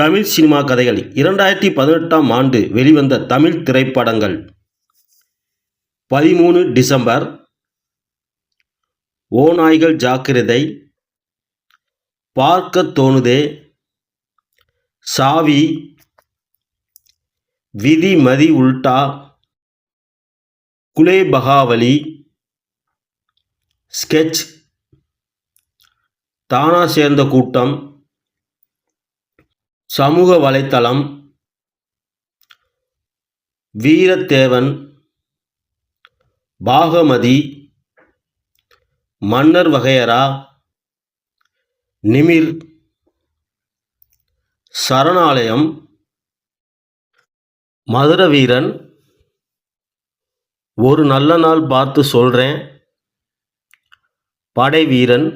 Tamil cinema கதைகள் இரண்டாயிரத்தி பதினெட்டாம் ஆண்டு வெளிவந்த தமிழ் திரைப்படங்கள். பதிமூணு டிசம்பர். ஓநாய்கள் ஜாக்கிரதை. பார்க்க தோணுதே. சாவி. விதி மதி உல்டா. குலே பகாவலி. ஸ்கெட்ச். தானா சேர்ந்த கூட்டம். சமூக வலைத்தளம் வீரத்தேவன் பாகமதி மன்னர் வகையரா நிமிர் சரணாலயம் மதுர வீரன். ஒரு நல்ல நாள் பார்த்து சொல்கிறேன் படை வீரன்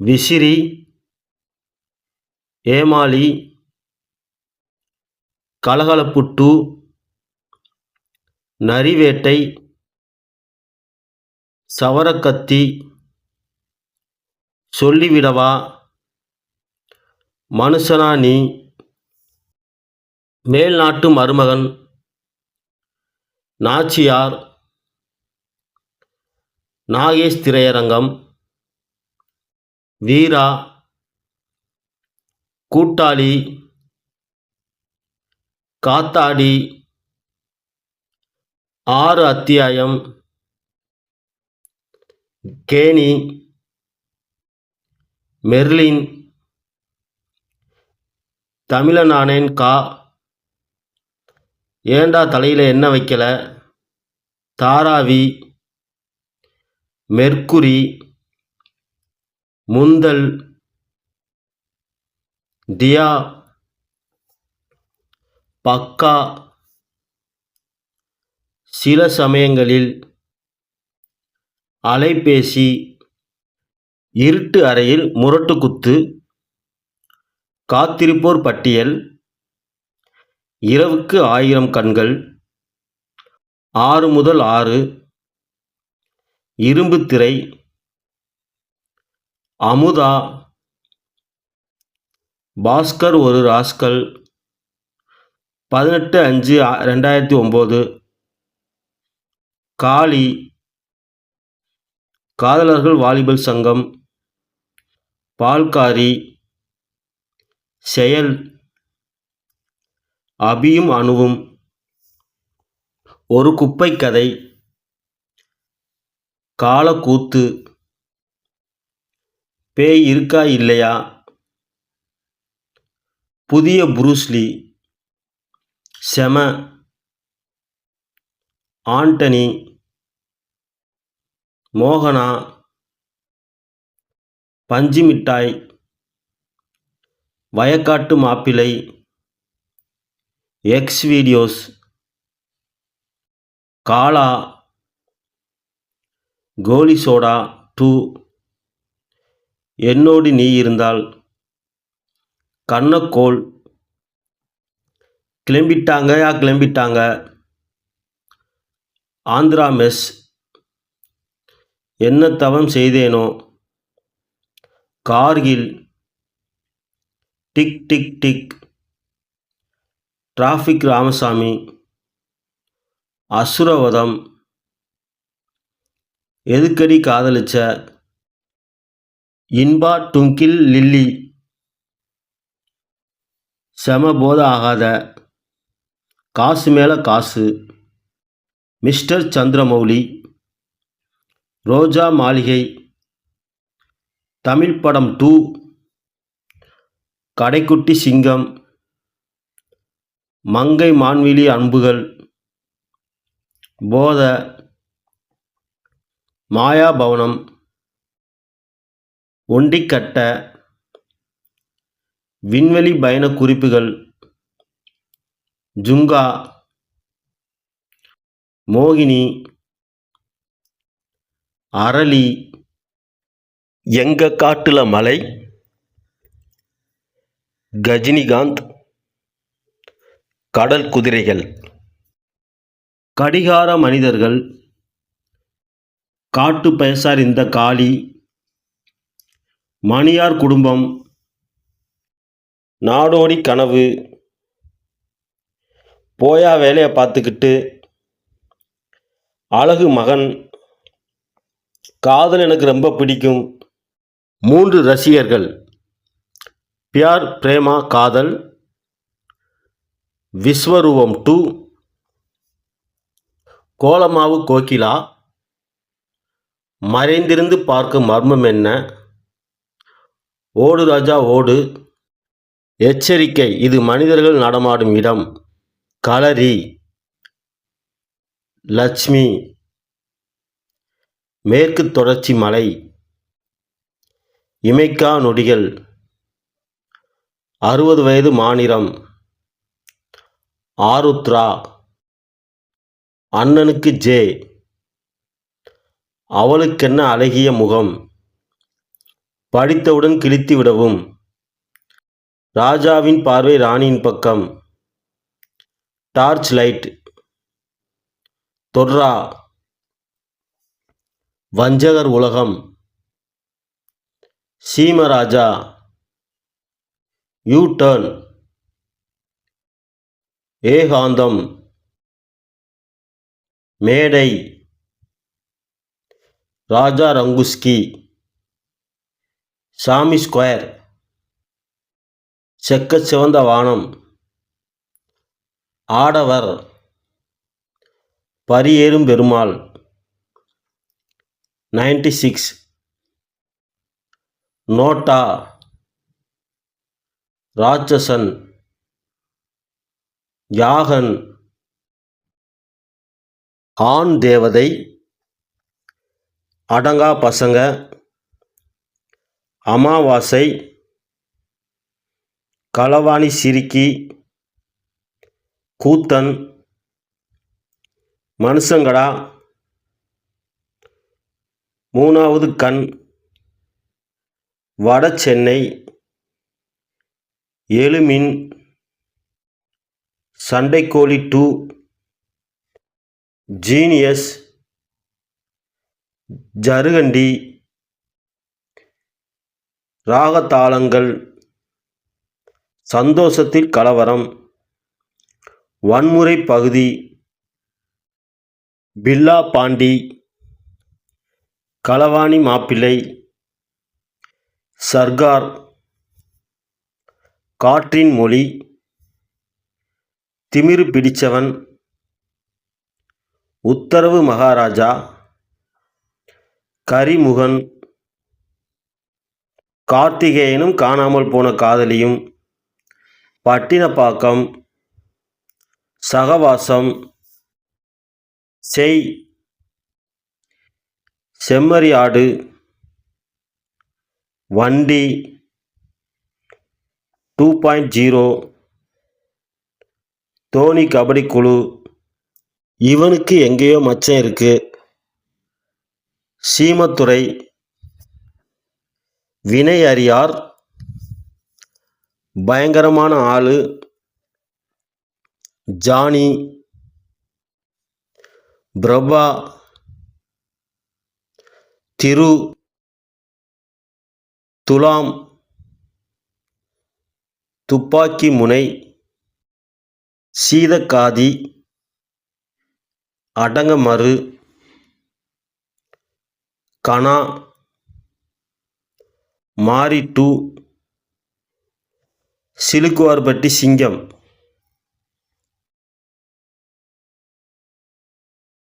விசிறி ஏமாளி கலகலப்புட்டு நரிவேட்டை சவரக்கத்தி சொல்லிவிடவா மனுஷனா நீ மேல்நாட்டு மருமகன் நாச்சியார் நாகேஷ் திரையரங்கம் வீரா கூட்டாளி காத்தாடி ஆறு அத்தியாயம் கேணி மெர்லின் தமிழனானேன் கா ஏண்டா தலையில் என்ன வைக்கல தாராவி மெர்க்குரி முந்தல் தியா பக்கா சில சமயங்களில் அலைபேசி இருட்டு அறையில் முரட்டு குத்து காத்திருப்போர் பட்டியல் இரவுக்கு ஆயிரம் கண்கள் ஆறு முதல் ஆறு இரும்புத்திரை அமுதா பாஸ்கர் ஒரு ராஸ்கல். பதினெட்டு அஞ்சு ரெண்டாயிரத்தி ஒம்பது. காளி. காதலர்கள் வாலிபல் சங்கம். பால்காரி. செயல். அபியும் அணுவும். ஒரு குப்பை கதை காலக்கூத்து. பேய் இருக்கா இல்லையா? புதிய புரூஸ்லி செம ஆண்டனி மோகனா பஞ்சு மிட்டாய் வயக்காட்டு மாப்பிள்ளை X videos Kaala Goli soda two என்னோடு நீ இருந்தால் கண்ணக்கோள். கிளம்பிட்டாங்க யா கிளம்பிட்டாங்க. ஆந்திரா மெஸ். என்ன தவம் செய்தேனோ. Kargil tick tick tick. Traffic Ramasamy. Asuravadham. எதுக்கடி காதலிச்ச. Inba twinkle Lilly. செம போத ஆகாத காசு மேலே காசு. மிஸ்டர் சந்திரமௌலி. ரோஜா மாளிகை. தமிழ் படம் டூ. கடைக்குட்டி சிங்கம். மங்கை மான்விழி அன்புகள். போத. மாயாபவனம் ஒண்டிக்கட்ட. விண்வெளி பயண குறிப்புகள் ஜுங்கா மோகினி அரளி எங்க காட்டுல மலை கஜினிகாந்த் கடல் குதிரைகள். கடிகார மனிதர்கள் காட்டு பயசார் இந்த காளி மணியார் குடும்பம் நாடோடி கனவு. போயா வேலையை பார்த்துக்கிட்டு அழகு மகன். காதல் எனக்கு ரொம்ப பிடிக்கும். மூன்று ரசிகர்கள். பியார் பிரேமா காதல். விஸ்வரூபம் டூ. கோலமாவு கோகிலா. மறைந்திருந்து பார்க்கும் மர்மம் என்ன? ஓடு ராஜா ஓடு. எச்சரிக்கை இது மனிதர்கள் நடமாடும் இடம். களரி லட்சுமி மேற்கு தொடர்ச்சி மலை இமைக்கா நொடிகள் அறுபது வயது மாநிலம் ஆருத்ரா அண்ணனுக்கு ஜே அவளுக்கென்ன அழகிய முகம். படித்தவுடன் கிழித்து விடவும். ராஜாவின் பார்வை ராணியின் பக்கம். Torch light. தொர்ரா. Vanjagar Ulagam. Seemaraja. U turn Ekantham. Medai. Raja Ranguski. Saamy square. Chekka Chivantha Vaanam. Aadavar Pariyerum Perumal. Ninety six. NOTA Ratsasan. Yagan. Aan Devathai. Adanga பசங்க. அமாவாசை. களவாணி சிரிக்கி கூத்தன் மனுஷங்கடா மூணாவது கண் வட சென்னை எழுமின் சண்டைக்கோழி டூ ஜீனியஸ் ஜருகண்டி ராகதாளங்கள் சந்தோஷத்தில் கலவரம். வன்முறை பகுதி. பில்லா பாண்டி. களவாணி மாப்பிள்ளை. சர்கார். காற்றின் மொழி. திமிரு பிடிச்சவன். உத்தரவு மகாராஜா. கரிமுகன். கார்த்திகேயனும் காணாமல் போன காதலியும். பட்டினப்பாக்கம் சகவாசம் செய் செம்மறியாடு வண்டி two point zero Dhoni kabaddi குழு இவனுக்கு எங்கேயோ மச்சம் இருக்கு. சீமத்துறை வினை அறியார் பயங்கரமான ஆளு. ஜானி. பிரபா. திரு. துலாம். துப்பாக்கி முனை. சீதக்காதி. அடங்கமறு. கனா. மாரி டூ சிலுக்குவார்பட்டி சிங்கம்.